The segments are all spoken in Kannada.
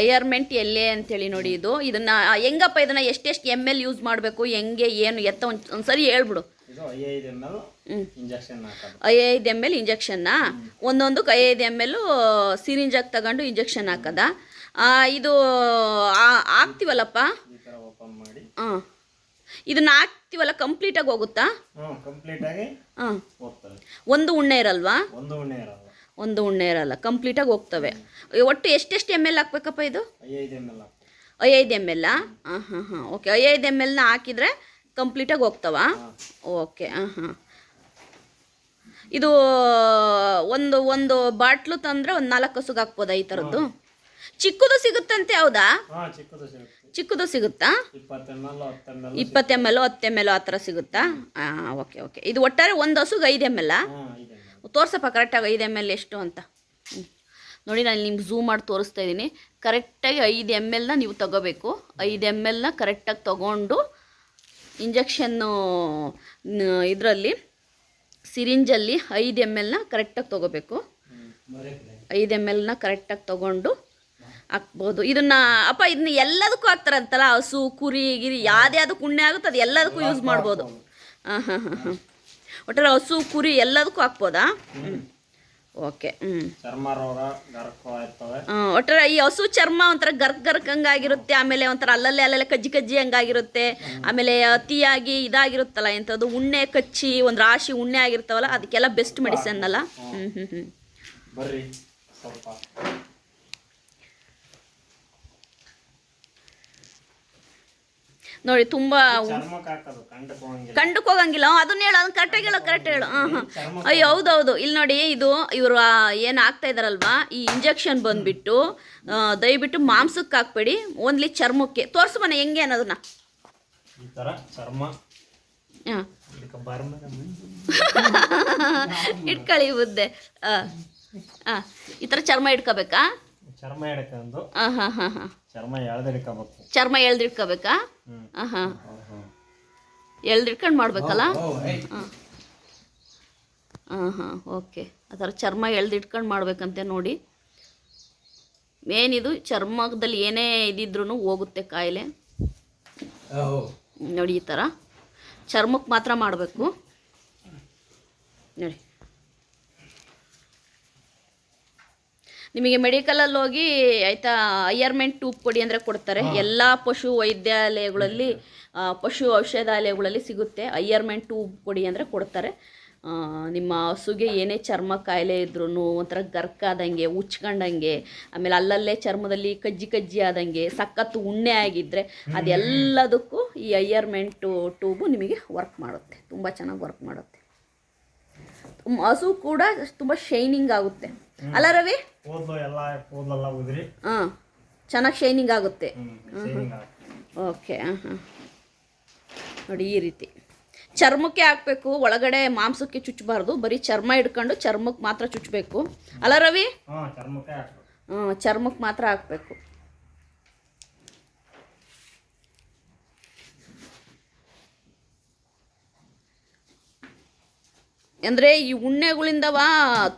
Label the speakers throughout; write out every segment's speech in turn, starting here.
Speaker 1: ಐಯರ್ಮೆಂಟ್ ಎಲ್ಲೇ ಅಂತೇಳಿ ನೋಡಿ ಇದು. ಇದನ್ನ ಹೆಂಗಪ್ಪ ಇದನ್ನ ಎಷ್ಟೆಷ್ಟು ಎಂ ಎಲ್ ಯೂಸ್ ಮಾಡಬೇಕು ಹೆಂಗೆ ಏನು ಎತ್ತ ಒಂದು ಒಂದ್ಸರಿ ಹೇಳ್ಬಿಡು.
Speaker 2: ಐ ಐದು ಎಂ ಎಲ್ ಇಂಜೆಕ್ಷನ್ ಹಾಕೋದು.
Speaker 1: ಐದು ಎಂ ಎಲ್ ಇಂಜೆಕ್ಷನ್ನ ಒಂದೊಂದಕ್ಕೆ ಐದು ಎಂ ಎಲ್ ಸಿರಿಂಜಾಗಿ ತಗೊಂಡು ಇಂಜೆಕ್ಷನ್ ಹಾಕದ. ಇದು ಹಾಕ್ತಿವಲ್ಲಪ್ಪ? ಹಾಂ ಇದನ್ನ ಹಾಕ್ತಿವಲ್ಲ ಕಂಪ್ಲೀಟಾಗಿ ಹೋಗುತ್ತಾ?
Speaker 2: ಕಂಪ್ಲೀಟ್ ಆಗಿ
Speaker 1: ಹಾಂ
Speaker 2: ಹೋಗ್ತದೆ.
Speaker 1: ಒಂದು ಉಣ್ಣೆ ಇರಲ್ವಾ?
Speaker 2: ಒಂದು ಉಣ್ಣೆ ಇರಲ್ಲ.
Speaker 1: ಒಂದು ಉಣ್ಣೆ ಇರಲ್ಲ ಕಂಪ್ಲೀಟಾಗಿ ಹೋಗ್ತವೆ. ಒಟ್ಟು ಎಷ್ಟೆಷ್ಟು ಎಂ ಎಲ್ ಹಾಕ್ಬೇಕಪ್ಪ ಇದು?
Speaker 2: ಐದು ಎಂ ಎಲ್
Speaker 1: ಹಾಂ ಹಾಂ ಹಾಂ ಓಕೆ ಐದು ಎಂ ಎಲ್ನ ಹಾಕಿದರೆ ಕಂಪ್ಲೀಟಾಗಿ ಹೋಗ್ತವ? ಓಕೆ ಹಾಂ ಹಾಂ. ಇದು ಒಂದು ಒಂದು ಬಾಟ್ಲು ತಂದರೆ ಒಂದು ನಾಲ್ಕು ಹಸುಗೆ ಹಾಕ್ಬೋದಾ ಈ ಥರದ್ದು ಚಿಕ್ಕದು ಸಿಗುತ್ತಂತೆ ಹೌದಾ?
Speaker 2: ಚಿಕ್ಕದು ಸಿಗುತ್ತೆ. ಇಪ್ಪತ್ತು ಎಂ ಎಲ್ ಹತ್ತು ಎಂ ಎಲ್
Speaker 1: ಆ ಥರ ಸಿಗುತ್ತಾ? ಹಾಂ ಓಕೆ ಓಕೆ ಇದು ಒಟ್ಟಾರೆ ಒಂದು ಹಸುಗೆ ಐದು ಎಂ
Speaker 2: ಎಲ್ಲ ಐದು ಎಂ ಎಲ್
Speaker 1: ತೋರ್ಸಪ್ಪ ಕರೆಕ್ಟಾಗಿ ಐದು ಎಂ ಎಲ್ ಎಷ್ಟು ಅಂತ. ನೋಡಿ ನಾನು ನಿಮ್ಗೆ ಝೂಮ್ ಮಾಡಿ ತೋರಿಸ್ತಾ ಇದ್ದೀನಿ. ಕರೆಕ್ಟಾಗಿ ಐದು ಎಂ ಎಲ್ನ ನೀವು ತಗೋಬೇಕು. ಐದು ಎಂ ಎಲ್ನ ಕರೆಕ್ಟಾಗಿ ತೊಗೊಂಡು ಇಂಜೆಕ್ಷನ್ನು ಇದರಲ್ಲಿ ಸಿರಿಂಜಲ್ಲಿ ಐದು ಎಂ ಎಲ್ನ ಕರೆಕ್ಟಾಗಿ ತೊಗೋಬೇಕು. ಐದು ಎಂ ಎಲ್ನ ಕರೆಕ್ಟಾಗಿ ತೊಗೊಂಡು ಹಾಕ್ಬೋದು. ಇದನ್ನ ಅಪ್ಪ ಇದನ್ನ ಎಲ್ಲದಕ್ಕೂ ಹಾಕ್ತಾರಂತಲ್ಲ ಹಸು ಕುರಿ ಗಿರಿ ಯಾವ್ದ್ಯಾವ್ದಕ್ಕೆ ಉಣ್ಣೆ ಆಗುತ್ತೆ ಅದು ಎಲ್ಲದಕ್ಕೂ ಯೂಸ್ ಮಾಡ್ಬೋದು. ಹಾಂ ಹಾಂ ಹಾಂ ಹಾಂ ಒಟ್ಟಾರೆ ಹಸು ಕುರಿ ಎಲ್ಲದಕ್ಕೂ ಹಾಕ್ಬೋದಾ? ಓಕೆ ಹ್ಞೂ ಒಟ್ಟಾರೆ ಈ ಹಸು ಚರ್ಮ ಒಂಥರ ಗರ್ಕ್ ಗರ್ಕ್ ಹಂಗಾಗಿರುತ್ತೆ ಆಮೇಲೆ ಒಂಥರ ಅಲ್ಲಲ್ಲೇ ಅಲ್ಲಲ್ಲೇ ಕಜ್ಜಿ ಕಜ್ಜಿ ಹಂಗಾಗಿರುತ್ತೆ ಆಮೇಲೆ ಅತಿಯಾಗಿ ಇದಾಗಿರುತ್ತಲ್ಲ ಎಂಥದ್ದು ಉಣ್ಣೆ ಕಚ್ಚಿ ಒಂದು ರಾಶಿ ಉಣ್ಣೆ ಆಗಿರ್ತಾವಲ್ಲ ಅದಕ್ಕೆಲ್ಲ ಬೆಸ್ಟ್ ಮೆಡಿಸನ್ ಅಲ್ಲ ಹ್ಞೂ ಹ್ಞೂ ಹ್ಞೂ
Speaker 2: ಬರ್ರಿ
Speaker 1: ನೋಡಿ ತುಂಬಾ
Speaker 2: ಚರ್ಮಕ್ಕೆ ಹಾಕೋದು ಕಂಡಕ್ಕೆ ಹೋಗಂಗಿಲ್ಲ.
Speaker 1: ಕಂಡಕ್ಕೆ ಹೋಗಂಗಿಲ್ಲ. ಅದನ್ನ ಹೇಳು ಅದನ್ನ ಕರೆಕ್ಟಾಗಿ ಹೇಳು ಕರೆಕ್ಟ್ ಹೇಳು. ಹಾಂ ಹಾಂ ಅಯ್ಯೋ ಹೌದೌದು. ಇಲ್ಲಿ ನೋಡಿ ಇದು ಇವರು ಏನು ಆಗ್ತಾ ಇದಾರಲ್ವಾ? ಈ ಇಂಜೆಕ್ಷನ್ ಬಂದ್ಬಿಟ್ಟು ದಯವಿಟ್ಟು ಮಾಂಸಕ್ಕೆ ಹಾಕ್ಬೇಡಿ. ಓನ್ಲಿ ಚರ್ಮಕ್ಕೆ. ತೋರಿಸು ಮನೆ ಹೆಂಗೆ ಅನ್ನೋದನ್ನ. ಇಟ್ಕೊಳ್ಳಿ ಬುದ್ದೆ ಹಾಂ. ಹಾಂ ಈ ಥರ ಚರ್ಮ ಇಟ್ಕೋಬೇಕಾ?
Speaker 2: ಚರ್ಮ ಹಿಡ್ಕೊಂಡು
Speaker 1: ಹಾಂ ಹಾಂ ಹಾಂ ಹಾಂ.
Speaker 2: ಚರ್ಮ ಎಳ್ದು ಹಿಡ್ಕೋಬೇಕು
Speaker 1: ಚರ್ಮ ಹಾಂ. ಎಳ್ದಿಟ್ಕೊಂಡು ಮಾಡ್ಬೇಕಲ್ಲ? ಹಾಂ. ಹಾಂ ಹಾಂ ಓಕೆ. ಆ ಥರ ಚರ್ಮ ಎಳ್ದಿಟ್ಕೊಂಡು ಮಾಡ್ಬೇಕಂತೆ ನೋಡಿ. ಮೇನ್ ಇದು ಚರ್ಮದಲ್ಲಿ ಏನೇ ಇದಿದ್ರೂ ಹೋಗುತ್ತೆ ಕಾಯಿಲೆ. ನೋಡಿ ಈ ಥರ. ಚರ್ಮಕ್ಕೆ ಮಾತ್ರ ಮಾಡಬೇಕು. ನೋಡಿ. ನಿಮಗೆ ಮೆಡಿಕಲಲ್ಲಿ ಹೋಗಿ ಆಯಿತಾ ಐಯರ್ಮೆಂಟ್ ಟ್ಯೂಬ್ ಕೊಡಿ ಅಂದರೆ ಕೊಡ್ತಾರೆ. ಎಲ್ಲ ಪಶು ವೈದ್ಯಾಲಯಗಳಲ್ಲಿ ಪಶು ಔಷಧಾಲಯಗಳಲ್ಲಿ ಸಿಗುತ್ತೆ. ಅಯ್ಯರ್ಮೆಂಟ್ ಟೂಬ್ ಕೊಡಿ ಅಂದರೆ ಕೊಡ್ತಾರೆ. ನಿಮ್ಮ ಹಸುಗೆ ಏನೇ ಚರ್ಮ ಕಾಯಿಲೆ ಇದ್ರೂ ಒಂಥರ ಗರ್ಕಾದಂಗೆ ಉಚ್ಕೊಂಡಂಗೆ ಆಮೇಲೆ ಅಲ್ಲಲ್ಲೇ ಚರ್ಮದಲ್ಲಿ ಕಜ್ಜಿ ಕಜ್ಜಿ ಆದಂಗೆ ಸಖತ್ತು ಉಣ್ಣೆ ಆಗಿದ್ದರೆ ಅದೆಲ್ಲದಕ್ಕೂ ಈ ಅಯ್ಯರ್ಮೆಂಟು ಟ್ಯೂಬು ನಿಮಗೆ ವರ್ಕ್ ಮಾಡುತ್ತೆ. ತುಂಬ ಚೆನ್ನಾಗಿ ವರ್ಕ್ ಮಾಡುತ್ತೆ. ಹಸು ಕೂಡ ತುಂಬ ಶೈನಿಂಗ್ ಆಗುತ್ತೆ. ಅಲ್ಲ ರವಿ? ಹಾಂ ಚೆನ್ನಾಗಿ ಶೈನಿಂಗ್ ಆಗುತ್ತೆ. ಓಕೆ ಹಾಂ ಹಾಂ ನೋಡಿ ಈ ರೀತಿ. ಚರ್ಮಕ್ಕೆ ಹಾಕಬೇಕು ಒಳಗಡೆ ಮಾಂಸಕ್ಕೆ ಚುಚ್ಚಬಾರ್ದು ಬರೀ ಚರ್ಮ ಹಿಡ್ಕೊಂಡು ಚರ್ಮಕ್ಕೆ ಮಾತ್ರ ಚುಚ್ಚಬೇಕು. ಅಲ್ಲ ರವಿ?
Speaker 2: ಚರ್ಮಕ್ಕೆ
Speaker 1: ಮಾತ್ರ ಹಾಕಬೇಕು. ಅಂದರೆ ಈ ಉಣ್ಣೆಗಳಿಂದವ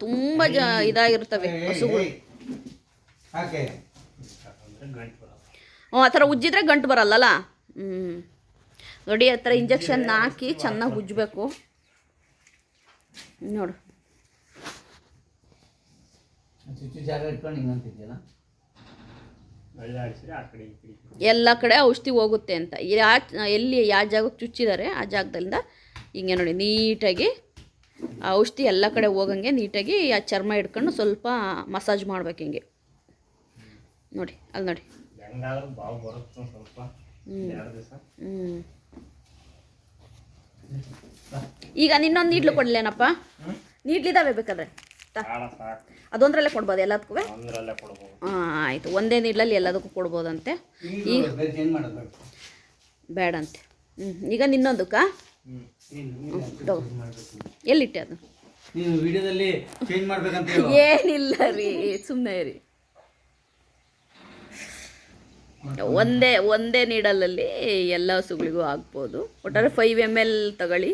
Speaker 1: ತುಂಬ ಜ ಇದಾಗಿರ್ತವೆ ಹಸುಗಳು. ಹ್ಞೂ ಆ ಥರ ಉಜ್ಜಿದ್ರೆ ಗಂಟು ಬರಲ್ಲಲ್ಲ? ಹ್ಞೂ ನೋಡಿ ಆ ಥರ ಇಂಜೆಕ್ಷನ್ ಹಾಕಿ ಚೆನ್ನಾಗಿ ಉಜ್ಜಬೇಕು. ನೋಡು. ಎಲ್ಲ ಕಡೆ ಔಷಧಿ ಹೋಗುತ್ತೆ ಅಂತ. ಯಾ ಎಲ್ಲಿ ಯಾವ ಜಾಗಕ್ಕೆ ಚುಚ್ಚಿದ್ದಾರೆ ಆ ಜಾಗದಿಂದ ಹಿಂಗೆ ನೋಡಿ ನೀಟಾಗಿ ಆ ಔಷಧಿ ಎಲ್ಲ ಕಡೆ ಹೋಗಂಗೆ ನೀಟಾಗಿ ಆ ಚರ್ಮ ಹಿಡ್ಕೊಂಡು ಸ್ವಲ್ಪ ಮಸಾಜ್ ಮಾಡ್ಬೇಕು ಹಿಂಗೆ. ನೋಡಿ ಅಲ್ಲಿ ನೋಡಿ. ಈಗ ನಿನ್ನೊಂದು ನೀಡ್ಲು ಕೊಡ್ಲೇನಪ್ಪ? ನೀಡ್ಲಿದ್ದಾವೆ ಬೇಕಾದ್ರೆ? ಅದೊಂದರಲ್ಲೇ ಕೊಡ್ಬೋದು ಎಲ್ಲದಕ್ಕೂ?
Speaker 2: ಆಯ್ತು
Speaker 1: ಹಾಂ ಆಯಿತು. ಒಂದೇ ನೀಡ್ಲಲ್ಲಿ ಎಲ್ಲದಕ್ಕೂ ಕೊಡ್ಬೋದಂತೆ.
Speaker 3: ಈಗ
Speaker 1: ಬೇಡಂತೆ. ಹ್ಞೂ ಈಗ ನಿನ್ನೊಂದಕ್ಕ? ಎಲ್ಲಿಟ್ಟೆ ಅದು?
Speaker 3: ನೀನು ವಿಡಿಯೋದಲ್ಲಿ ಚೇಂಜ್ ಮಾಡ್ಬೇಕಂತ
Speaker 1: ಏನಿಲ್ಲ ರೀ ಸುಮ್ಮನೆ ರೀ ಒಂದೇ ಒಂದೇ ನೀಡಲಲ್ಲಿ ಎಲ್ಲ ಹಸುಗಳಿಗೂ ಆಗ್ಬೋದು. ಒಟ್ಟಾರೆ ಫೈವ್ ಎಂ ಎಲ್ ತಗೊಳ್ಳಿ.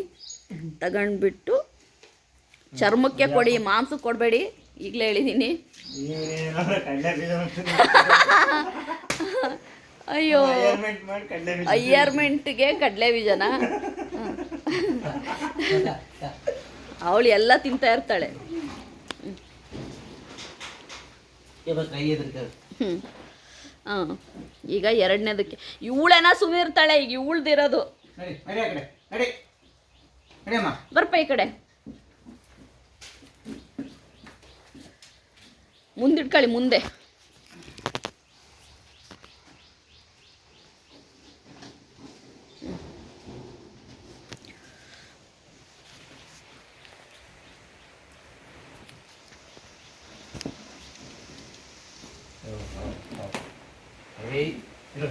Speaker 1: ತಗೊಂಡ್ಬಿಟ್ಟು ಚರ್ಮಕ್ಕೆ ಕೊಡಿ ಮಾಂಸಕ್ಕೆ ಕೊಡಬೇಡಿ. ಈಗಲೇ ಹೇಳಿದ್ದೀನಿ ಅಯ್ಯೋ. ಅಯ್ಯರ್ಮೆಂಟ್ಗೆ ಕಡಲೆ ಬೀಜನ? ಅವಳು ಎಲ್ಲ ತಿಂತಾ ಇರ್ತಾಳೆ. ಹ್ಞೂ ಹಾಂ ಈಗ ಎರಡನೇದಕ್ಕೆ. ಇವಳೇನ ಸುಮಿರ್ತಾಳೆ ಈಗ ಇವಳ್ದಿರೋದು. ಬರ್ಪ ಈ ಕಡೆ. ಮುಂದಿಟ್ಕೊಳ್ಳಿ ಮುಂದೆ
Speaker 3: ಏಯ್
Speaker 2: ಇರು.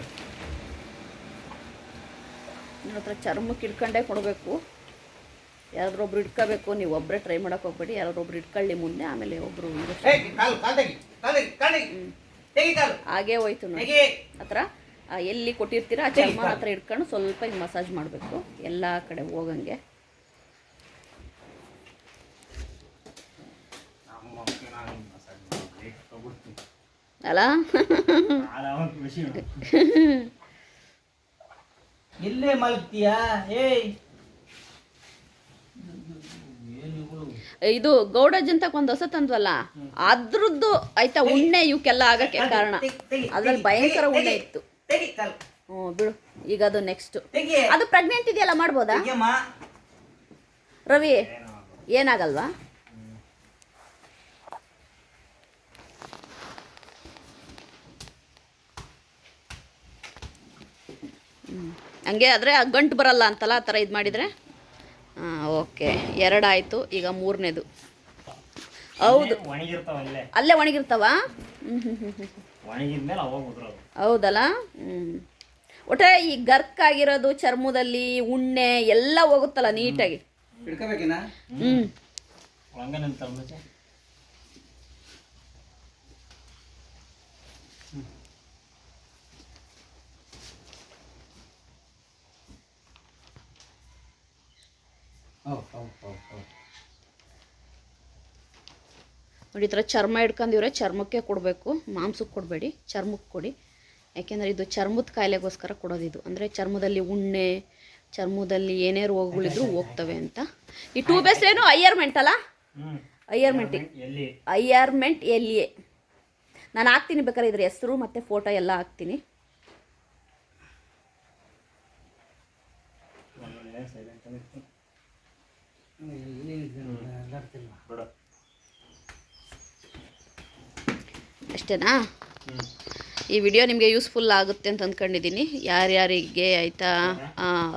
Speaker 1: ಹತ್ರ ಚರ್ಮಕ್ಕೆ ಇಟ್ಕೊಂಡೇ ಕೊಡಬೇಕು. ಯಾರಾದ್ರೊಬ್ರು ಇಟ್ಕೋಬೇಕು ನೀವು ಒಬ್ಬರೇ ಟ್ರೈ ಮಾಡೋಕೆ ಹೋಗ್ಬೇಡಿ. ಯಾರಾದ್ರೊಬ್ರು ಇಟ್ಕೊಳ್ಳಿ ಮುಂದೆ ಆಮೇಲೆ ಒಬ್ಬರು ಹಾಗೇ ಹೋಯ್ತು ನೋಡಿ. ಹತ್ರ ಎಲ್ಲಿ ಕೊಟ್ಟಿರ್ತೀರ ಆ ಚರ್ಮ ಹತ್ರ ಇಟ್ಕೊಂಡು ಸ್ವಲ್ಪ ಹಿಂಗೆ ಮಸಾಜ್ ಮಾಡಬೇಕು. ಎಲ್ಲ ಕಡೆ ಹೋಗಂಗೆ. ಅಲ್ಲ.
Speaker 3: ಇಲ್ಲೇ ಮಲಗ್ತೀಯಾ? ಏಯ್.
Speaker 1: ಇದು ಗೌಡಜ್ ಅಂತ ಒಂದು ಹೊಸ ತಂದ್ವಲ್ಲ? ಅದ್ರದ್ದು ಆಯ್ತಾ ಉಣ್ಣೆ ಇವಕ್ಕೆಲ್ಲ ಆಗಕ್ಕೆ ಕಾರಣ. ಅದ್ರಲ್ಲಿ ಭಯಂಕರ ಉಣ್ಣೆ ಇತ್ತು. ಹ್ಞೂ ಬಿಡು. ಈಗ ಅದು ನೆಕ್ಸ್ಟ್ ಅದು ಪ್ರೆಗ್ನೆಂಟ್ ಇದೆಯಲ್ಲ ಮಾಡ್ಬೋದಾ? ರವಿ
Speaker 2: ಏನೋ
Speaker 1: ಏನಾಗಲ್ವಾ? ಹ್ಮ್. ಹಂಗೆ ಆದರೆ ಆ ಗಂಟು ಬರಲ್ಲ ಅಂತಲ್ಲ ಆ ಥರ ಇದು ಮಾಡಿದರೆ? ಹಾಂ ಓಕೆ. ಎರಡಾಯಿತು. ಈಗ ಮೂರನೇದು. ಹೌದು. ಅಲ್ಲೇ ಒಣಗಿರ್ತಾವ? ಹ್ಞೂ ಹ್ಞೂ ಹ್ಞೂ ಹ್ಞೂ
Speaker 2: ಒಣಗಿದ್ಮೇಲೆ ಅವಾಗ ಉದ್ರೋದು.
Speaker 1: ಹೌದಲ್ಲ? ಹ್ಞೂ ಒಟ್ಟೆ ಈ ಗರ್ಕ್ ಆಗಿರೋದು ಚರ್ಮದಲ್ಲಿ ಉಣ್ಣೆ ಎಲ್ಲ ಹೋಗುತ್ತಲ್ಲ ನೀಟಾಗಿ?
Speaker 3: ಹಿಡ್ಕೋಬೇಕೇನಾ
Speaker 1: ಹ್ಞೂ
Speaker 2: ಒಳಗ ನಿಂತಲ್ಲ ಮುಂಚೆ
Speaker 3: ಹೌದು ಹೌದು ಹೌದು ಹೌದು
Speaker 1: ನೋಡಿ ಈ ಥರ ಚರ್ಮ ಹಿಡ್ಕೊಂಡಿವ್ರೆ ಚರ್ಮಕ್ಕೆ ಕೊಡಬೇಕು. ಮಾಂಸಕ್ಕೆ ಕೊಡಬೇಡಿ ಚರ್ಮಕ್ಕೆ ಕೊಡಿ. ಯಾಕೆಂದರೆ ಇದು ಚರ್ಮದ ಕಾಯಿಲೆಗೋಸ್ಕರ ಕೊಡೋದಿದು. ಅಂದರೆ ಚರ್ಮದಲ್ಲಿ ಉಣ್ಣೆ ಚರ್ಮದಲ್ಲಿ ಏನೇ ರೋಗಗಳಿದ್ರು ಹೋಗ್ತವೆ ಅಂತ. ಈ ಟೂ ಬೇಸ್ ಏನು? ಅಯ್ಯರ್ಮೆಂಟ್ ಅಲ್ಲ?
Speaker 2: ಅಯ್ಯರ್ಮೆಂಟ್
Speaker 1: ಅಯ್ಯರ್ಮೆಂಟ್ ಎಲ್ ಎ ನಾನು ಹಾಕ್ತೀನಿ ಬೇಕಾದ್ರೆ ಇದ್ರ ಹೆಸರು ಮತ್ತು ಫೋಟೋ ಎಲ್ಲ ಹಾಕ್ತೀನಿ.
Speaker 2: ಸೈಲೆಂಟ್ ಆಗಿತ್ತು
Speaker 3: ಎಲ್ಲಾಡ್ತಿಲ್ವಾ
Speaker 2: ಬಿಡು
Speaker 1: ಅಷ್ಟೇನಾ? ಈ ವಿಡಿಯೋ ನಿಮಗೆ ಯೂಸ್ಫುಲ್ ಆಗುತ್ತೆ ಅಂತ ಅಂದ್ಕೊಂಡಿದ್ದೀನಿ ಯಾರ್ಯಾರಿಗೆ ಆಯಿತಾ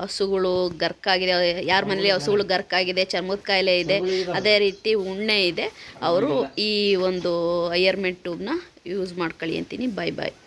Speaker 1: ಹಸುಗಳು ಗರ್ಕಾಗಿದೆ, ಯಾರ ಮನೇಲಿ ಹಸುಗಳು ಗರ್ಕಾಗಿದೆ, ಚರ್ಮದ ಕಾಯಿಲೆ ಇದೆ, ಅದೇ ರೀತಿ ಉಣ್ಣೆ ಇದೆ. ಅವರು ಈ ಒಂದು ಅಯ್ಯರ್ಮೆಂಟ್ ಟ್ಯೂಬ್ನ ಯೂಸ್ ಮಾಡ್ಕೊಳ್ಳಿ ಅಂತೀನಿ. ಬಾಯ್ ಬಾಯ್